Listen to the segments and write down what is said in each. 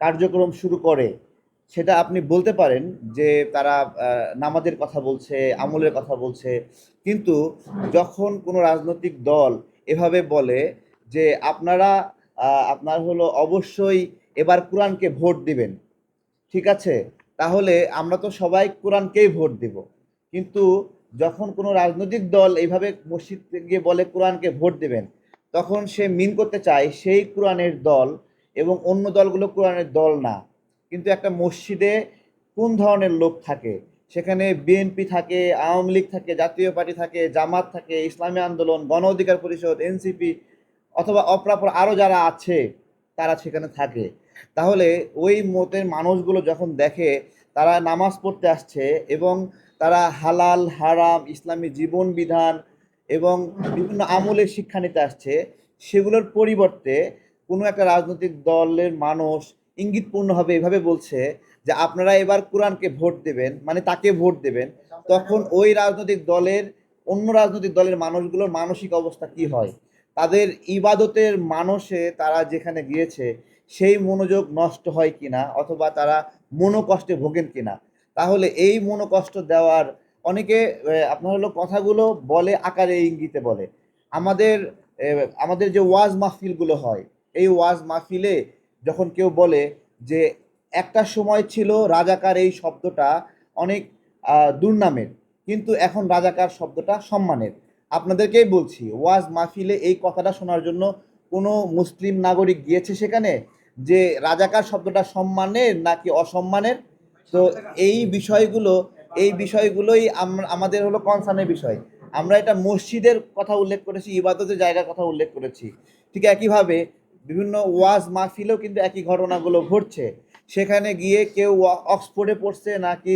কার্যক্রম শুরু করে, সেটা আপনি বলতে পারেন যে তারা নামাজের কথা বলছে, আমলের কথা বলছে। কিন্তু যখন কোনো রাজনৈতিক দল এভাবে বলে যে আপনারা আপনার হলো অবশ্যই এবার কোরআনকে ভোট দিবেন, ঠিক আছে? তাহলে আমরা তো সবাই কোরআনকেই ভোট দিব। কিন্তু যখন কোনো রাজনৈতিক দল এইভাবে মসজিদ গিয়ে বলে কোরআনকে ভোট দেবেন, তখন সে মিন করতে চায় সেই কোরআনের দল এবং অন্য দলগুলো কোরআনের দল না। কিন্তু একটা মসজিদে কোন ধরনের লোক থাকে? সেখানে বিএনপি থাকে, আওয়ামী লীগ থাকে, জাতীয় পার্টি থাকে, জামাত থাকে, ইসলামী আন্দোলন, গণ অধিকার পরিষদ, এনসিপি অথবা অপরাপর আরও যারা আছে, তারা সেখানে থাকে। তাহলে ওই মতের মানুষগুলো যখন দেখে, তারা নামাজ পড়তে আসছে এবং তারা হালাল, হারাম, ইসলামী জীবন বিধান এবং বিভিন্ন আমলের শিক্ষা নিতে আসছে, সেগুলোর পরিবর্তে কোনো একটা রাজনৈতিক দলের মানুষ ইঙ্গিতপূর্ণভাবে এভাবে বলছে যে আপনারা এবার কোরআনকে ভোট দেবেন মানে তাকে ভোট দেবেন, তখন ওই রাজনৈতিক দলের, অন্য রাজনৈতিক দলের মানুষগুলোর মানসিক অবস্থা কি হয়? তাদের ইবাদতের মানুষে তারা যেখানে গিয়েছে, সেই মনোযোগ নষ্ট হয় কিনা অথবা তারা মনোকষ্টে ভোগেন কিনা? তাহলে এই মনোকষ্ট দেওয়ার, অনেকে আপনার হলো কথাগুলো বলে, আকারে ইঙ্গিতে বলে। আমাদের আমাদের যে ওয়াজ মাহফিলগুলো হয় এই ওয়াজ মাহফিলে যখন কেউ বলে যে একটা সময় ছিল রাজাকার এই শব্দটা অনেক দুর্নামের, কিন্তু এখন রাজাকার শব্দটা সম্মানের। আপনাদেরকেই বলছি, ওয়াজ মাহফিলে এই কথাটা শোনার জন্য কোনো মুসলিম নাগরিক গিয়েছে সেখানে যে রাজাকার শব্দটা সম্মানের নাকি অসম্মানের? তো এই বিষয়গুলো, এই বিষয়গুলোই আমাদের হলো কনসার্নের বিষয়। আমরা এটা মসজিদের কথা উল্লেখ করেছি, ইবাদতের জায়গার কথা উল্লেখ করেছি। ঠিক একইভাবে বিভিন্ন ওয়াজ মাহফিলেও কিন্তু একই ঘটনাগুলো ঘটছে। সেখানে গিয়ে কেউ অক্সফোর্ডে পড়ছে নাকি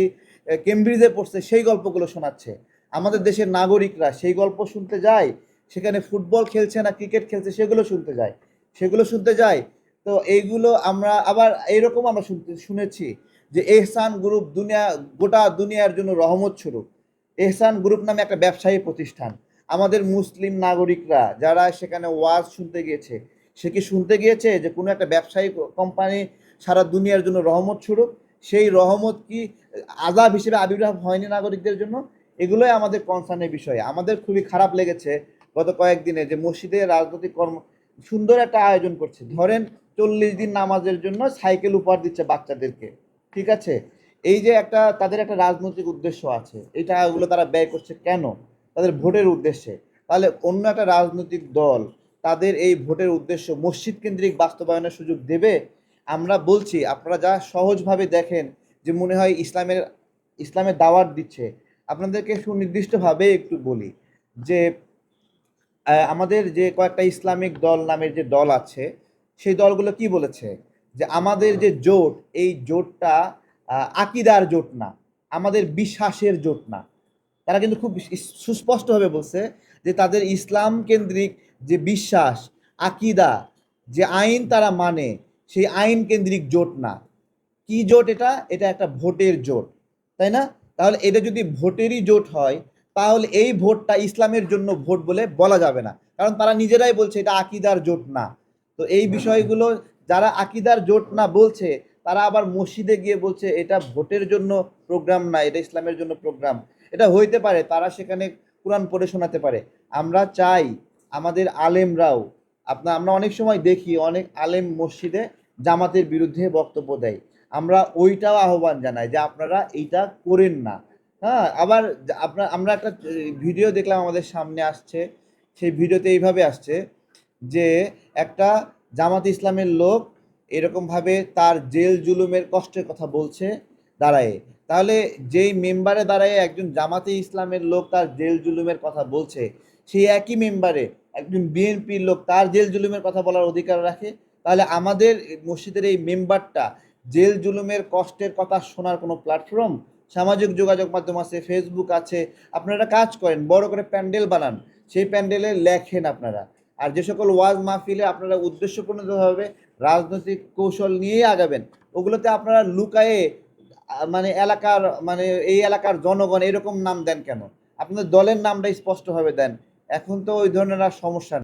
কেমব্রিজে পড়ছে, সেই গল্পগুলো শোনাচ্ছে। আমাদের দেশের নাগরিকরা সেই গল্প শুনতে যায়, সেখানে ফুটবল খেলছে না ক্রিকেট খেলছে সেগুলো শুনতে যায়। সেগুলো শুনতে যায়, তো এইগুলো আমরা আবার এইরকম আমরা শুনতে, শুনেছি যে এহসান গ্রুপ দুনিয়া, গোটা দুনিয়ার জন্য রহমত স্বরূপ। এহসান গ্রুপ নামে একটা ব্যবসায়ী প্রতিষ্ঠান। আমাদের মুসলিম নাগরিকরা যারা সেখানে ওয়াজ শুনতে গিয়েছে সে কি শুনতে গিয়েছে যে কোনো একটা ব্যবসায়ী কোম্পানি সারা দুনিয়ার জন্য রহমত স্বরূপ? সেই রহমত কি আজাব হিসেবে আবির্ভাব হয়নি নাগরিকদের জন্য? এগুলোই আমাদের কনসার্নের বিষয়। আমাদের খুবই খারাপ লেগেছে গত কয়েকদিনে যে মসজিদে রাজনৈতিক কর্ম, সুন্দর একটা আয়োজন করছে। ধরেন চল্লিশ দিন নামাজের জন্য সাইকেল উপহার দিচ্ছে বাচ্চাদেরকে। ঠিক আছে? এই যে একটা, তাদের একটা রাজনৈতিক উদ্দেশ্য আছে। এই টাকাগুলো তারা ব্যয় করছে কেন? তাদের ভোটের উদ্দেশ্যে। তাহলে অন্য একটা রাজনৈতিক দল তাদের এই ভোটের উদ্দেশ্য মসজিদ কেন্দ্রিক বাস্তবায়নের সুযোগ দেবে। আমরা বলছি, আপনারা যা সহজভাবে দেখেন যে মনে হয় ইসলামের ইসলামের দাওয়াত দিচ্ছে, আপনাদেরকে সুনির্দিষ্টভাবে একটু বলি যে আমাদের যে কয়েকটা ইসলামিক দল নামের যে দল আছে, সেই দলগুলো কি বলেছে? যে আমাদের যে জোট, এই জোটটা আকিদার জোট না, আমাদের বিশ্বাসের জোট না। তারা কিন্তু খুব সুস্পষ্টভাবে বলছে যে তাদের ইসলাম কেন্দ্রিক যে বিশ্বাস, আকিদা, যে আইন তারা মানে সেই আইন কেন্দ্রিক জোট না। কি জোট এটা? এটা একটা ভোটের জোট, তাই না? তাহলে এটা যদি ভোটেরই জোট হয়, তাহলে এই ভোটটা ইসলামের জন্য ভোট বলে বলা যাবে না। কারণ তারা নিজেরাই বলছে এটা আকিদার জোট না। তো এই বিষয়গুলো যারা আকিদার জোট না বলছে, তারা আবার মসজিদে গিয়ে বলছে এটা ভোটের জন্য প্রোগ্রাম না, এটা ইসলামের জন্য প্রোগ্রাম। এটা হইতে পারে তারা সেখানে কোরআন পড়ে শোনাতে পারে। আমরা চাই আমাদের আলেমরাও আপনার আমরা অনেক সময় দেখি অনেক আলেম মসজিদে জামাতের বিরুদ্ধে বক্তব্য দেয়। আমরা ওইটাও আহ্বান জানাই যে আপনারা এইটা করেন না। হ্যাঁ আবার আপনার আমরা একটা ভিডিও দেখলাম আমাদের সামনে আসছে, সেই ভিডিওতে এইভাবে আসছে যে একটা জামাত ইসলামের লোক এরকমভাবে তার জেল জুলুমের কষ্টের কথা বলছে, দাঁড়ায়। তাহলে যেই মেম্বারে দাঁড়ায় একজন জামাতে ইসলামের লোক তার জেল জুলুমের কথা বলছে, সেই একই মেম্বারে একজন বিএনপির লোক তার জেল জুলুমের কথা বলার অধিকার রাখে, তাহলে আমাদের মসজিদের এই মেম্বারটা জেল জুলুমের কষ্টের কথা শোনার কোনো প্ল্যাটফর্ম সামাজিক যোগাযোগ মাধ্যম আছে ফেসবুক আছে, আপনারা কাজ করেন, বড় করে প্যান্ডেল বানান, সেই প্যান্ডেলে লেখেন আপনারা। আর যে সকল ওয়াজ মাহফিলে আপনারা উদ্দেশ্যপূর্ণভাবে রাজনৈতিক কৌশল নিয়েই আগাবেন, ওগুলোতে আপনারা লুকায়ে মানে এলাকার মানে এই এলাকার জনগণ এরকম নাম দেন কেন? আপনাদের দলের নামটা স্পষ্টভাবে দেন। এখন তো ওই ধরনের আর সমস্যা